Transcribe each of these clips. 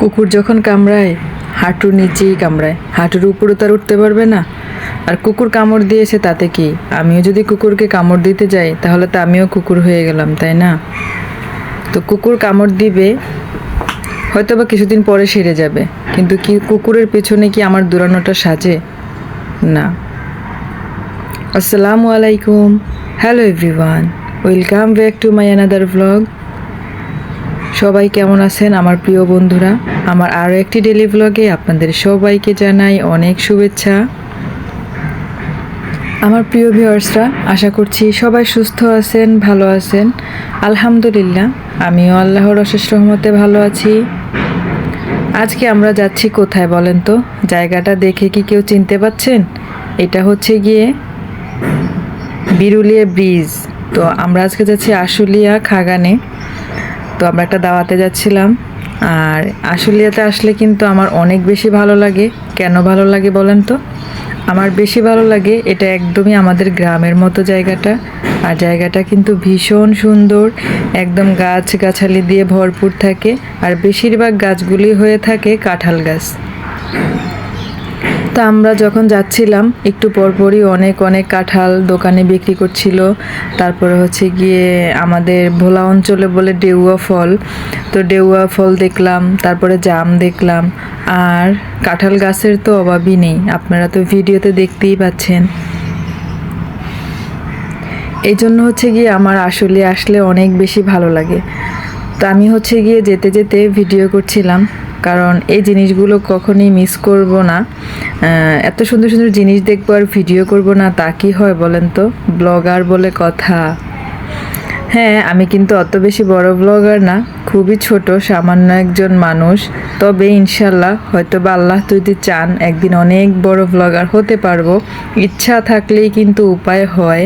কুকুর যখন কামড়ায় হাঁটুর নিচেই কামড়ায়। হাঁটুর উপরে তো আর উঠতে পারবে না। আর কুকুর কামড় দিয়েছে তাতে কি? আমিও যদি কুকুরকে কামড় দিতে যাই, তাহলে তো আমিও কুকুর হয়ে গেলাম, তাই না? তো কুকুর কামড় দিবে হয়তো বা কিছুদিন পরে সেরে যাবে। কিন্তু কি কুকুরের পেছনে কি আমার দৌড়ানোটা সাজে? না। আসসালামু আলাইকুম। Hello everyone. Welcome back to my another vlog সবাই কেমন আছেন আমার প্রিয় বন্ধুরা? আমার আরও একটি ডেলি ভ্লগে আপনাদের সবাইকে জানাই অনেক শুভেচ্ছা। আমার প্রিয় ভিউয়ার্সরা আশা করছি সবাই সুস্থ আছেন, ভালো আছেন। আলহামদুলিল্লাহ, আমিও আল্লাহর অশেষ রহমতে ভালো আছি। আজকে আমরা যাচ্ছি কোথায় বলেন তো? জায়গাটা দেখে কি কেউ চিনতে পাচ্ছেন? এটা হচ্ছে গিয়ে বিরুলিয়া ব্রিজ। তো আমরা আজকে যাচ্ছি আশুলিয়া খাগানে। তো আমরা একটা দাওয়াতে যাচ্ছিলাম। আর আশুলিয়াতে আসলে কিন্তু আমার অনেক বেশি ভালো লাগে। কেন ভালো লাগে বলেন তো? আমার বেশি ভালো লাগে এটা একদমই আমাদের গ্রামের মতো জায়গাটা। আর জায়গাটা কিন্তু ভীষণ সুন্দর, একদম গাছ গাছালি দিয়ে ভরপুর থাকে। আর বেশিরভাগ গাছগুলি হয়ে থাকে কাঁঠাল গাছ। তা আমরা যখন যাচ্ছিলাম, একটু পরপরই অনেক অনেক কাঁঠাল দোকানে বিক্রি করছিল। তারপরে হচ্ছে গিয়ে আমাদের ভোলা অঞ্চলে বলে ডেউয়া ফল। তো ডেউয়া ফল দেখলাম, তারপরে জাম দেখলাম। আর কাঁঠাল গাছের তো অভাবই নেই, আপনারা তো ভিডিওতে দেখতেই পাচ্ছেন। এই জন্য হচ্ছে গিয়ে আমার আসলে আসলে অনেক বেশি ভালো লাগে। তো আমি হচ্ছে গিয়ে যেতে যেতে ভিডিও করছিলাম। কারণ এই জিনিসগুলো কখনই মিস করব না। এত সুন্দর সুন্দর জিনিস দেখব আর ভিডিও করব না, তা কি হয় বলেন তো? ব্লগার বলে কথা। হ্যাঁ আমি কিন্তু অত বেশি বড় ব্লগার না। খুবই ছোট, সামান্য একজন মানুষ। তবে ইনশাল্লাহ হয়তো বা আল্লাহ যদি চান, একদিন অনেক বড় ব্লগার হতে পারব। ইচ্ছা থাকলেই কিন্তু উপায় হয়।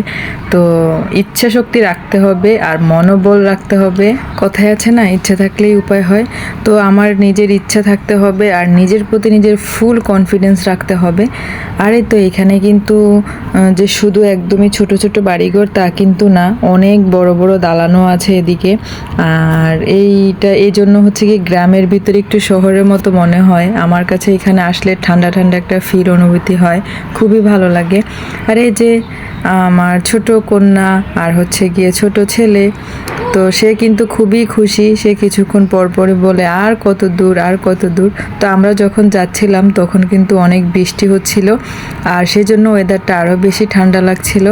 তো ইচ্ছা শক্তি রাখতে হবে আর মনোবল রাখতে হবে। কথায় আছে না, ইচ্ছা থাকলেই উপায় হয়। তো আমার নিজের ইচ্ছা থাকতে হবে আর নিজের প্রতি নিজের ফুল কনফিডেন্স রাখতে হবে। আর তো এখানে কিন্তু যে শুধু একদমই ছোট ছোট বাড়িঘর তা কিন্তু না, অনেক বড় বড় দালানও আছে এদিকে। আর এইটা, এই জন্য হচ্ছে কি গ্রামের ভিতরে একটু শহরের মতো মনে হয়। আমার কাছে এখানে আসলে ঠান্ডা ঠান্ডা একটা ফিল অনুভূতি হয়। খুবই ভালো লাগে। আর এই যে আমার ছোট কন্যা আর হচ্ছে গিয়ে ছোট ছেলে, তো সে কিন্তু খুবই খুশি। সে কিছুক্ষণ পর পরে বলে, আর কত দূর, আর কত দূর? তো আমরা যখন যাচ্ছিলাম, তখন কিন্তু অনেক বৃষ্টি হচ্ছিল। আর সেজন্য ওয়েদারটা আরও বেশি ঠান্ডা লাগছিল।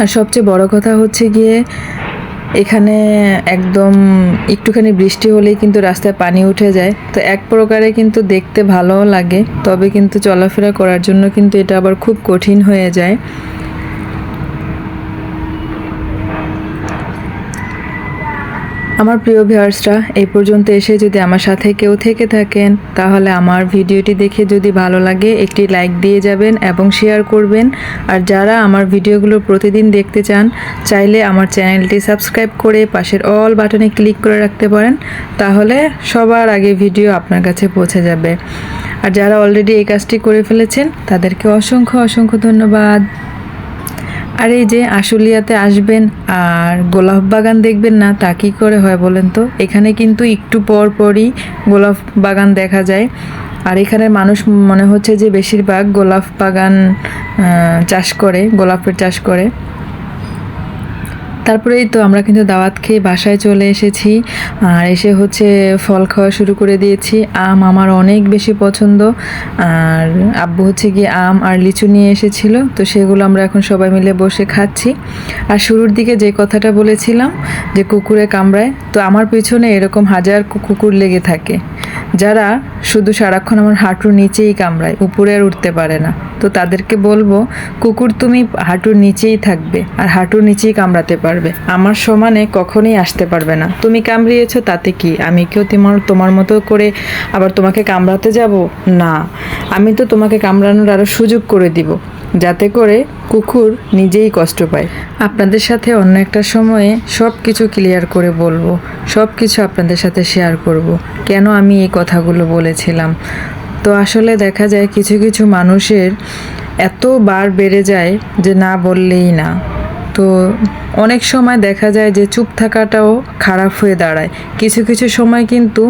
আর সবচেয়ে বড় কথা হচ্ছে গিয়ে এখানে একদম একটুখানি বৃষ্টি হলেই কিন্তু রাস্তায় পানি উঠে যায়। তো এক প্রকারে কিন্তু দেখতে ভালোও লাগে, তবে কিন্তু চলাফেরা করার জন্য কিন্তু এটা আবার খুব কঠিন হয়ে যায়। আমার প্রিয় ভিউয়ার্সরা, এই পর্যন্ত এসে যদি আমার সাথে কেউ থেকে থাকেন, তাহলে আমার ভিডিওটি দেখে যদি ভালো লাগে, একটি লাইক দিয়ে যাবেন এবং শেয়ার করবেন। আর যারা আমার ভিডিওগুলো প্রতিদিন দেখতে চান, চাইলে আমার চ্যানেলটি সাবস্ক্রাইব করে পাশের অল বাটনে ক্লিক করে রাখতে পারেন, তাহলে সবার আগে ভিডিও আপনার কাছে পৌঁছে যাবে। আর যারা অলরেডি এই কাজটি করে ফেলেছেন, তাদেরকে অসংখ্য অসংখ্য ধন্যবাদ। আর এই যে আশুলিয়াতে আসবেন আর গোলাপ বাগান দেখবেন না, তা কী করে হয় বলেন তো? এখানে কিন্তু একটু পর পরই গোলাপ বাগান দেখা যায়। আর এখানে মানুষ মনে হচ্ছে যে বেশিরভাগ গোলাপ বাগান চাষ করে, গোলাপের চাষ করে। তারপরেই তো আমরা কিন্তু দাওয়াত খেয়ে বাসায় চলে এসেছি। আর এসে হচ্ছে ফল খাওয়া শুরু করে দিয়েছি। আম আমার অনেক বেশি পছন্দ। আর আব্বু হচ্ছে গিয়ে আম আর লিচু নিয়ে এসেছিল। তো সেগুলো আমরা এখন সবাই মিলে বসে খাচ্ছি। আর শুরুর দিকে যে কথাটা বলেছিলাম যে কুকুরে কামড়ায়, তো আমার পিছনে এরকম হাজার কুকুর লেগে থাকে। যারা শুধু সারাক্ষণ আমার হাঁটুর নিচেই কামড়ায়, উপরে আর উঠতে পারে না। তো তাদেরকে বলব, কুকুর তুমি হাঁটুর নিচেই থাকবে আর হাঁটুর নিচেই কামড়াতে পারবে। আমার সমানে কখনোই আসতে পারবে না। তুমি কামড়িয়েছো তাতে কি? আমি কেউ তোমার তোমার মতো করে আবার তোমাকে কামড়াতে যাব? না। আমি তো তোমাকে কামড়ানোর আরও সুযোগ করে দিব। যাতে করে কুকুর নিজেই কষ্ট পায়। আপনাদের সাথে অন্য একটা সময়ে সব কিছু ক্লিয়ার করে বলব সব কিছু আপনাদের সাথে শেয়ার করব। কেন আমি এই কথাগুলো বলেছিলাম? তো আসলে দেখা যায় কিছু কিছু মানুষের এত বার বেড়ে যায় যে না বললেই না। তো অনেক সময় দেখা যায় যে চুপ থাকাটাও খারাপ হয়ে দাঁড়ায়। কিছু কিছু সময় কিন্তু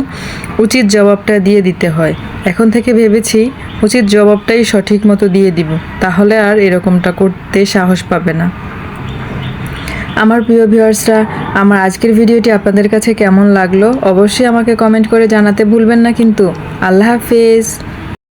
উচিত জবাবটা দিয়ে দিতে হয়। এখন থেকে ভেবেছি উচিত জবাবটাই সঠিক মতো দিয়ে দিব, তাহলে আর এরকমটা করতে সাহস পাবে না। আমার প্রিয় ভিউয়ার্সরা, আমার আজকের ভিডিওটি আপনাদের কাছে কেমন লাগল? অবশ্যই আমাকে কমেন্ট করে জানাতে ভুলবেন না কিন্তু। আল্লাহ হাফেজ।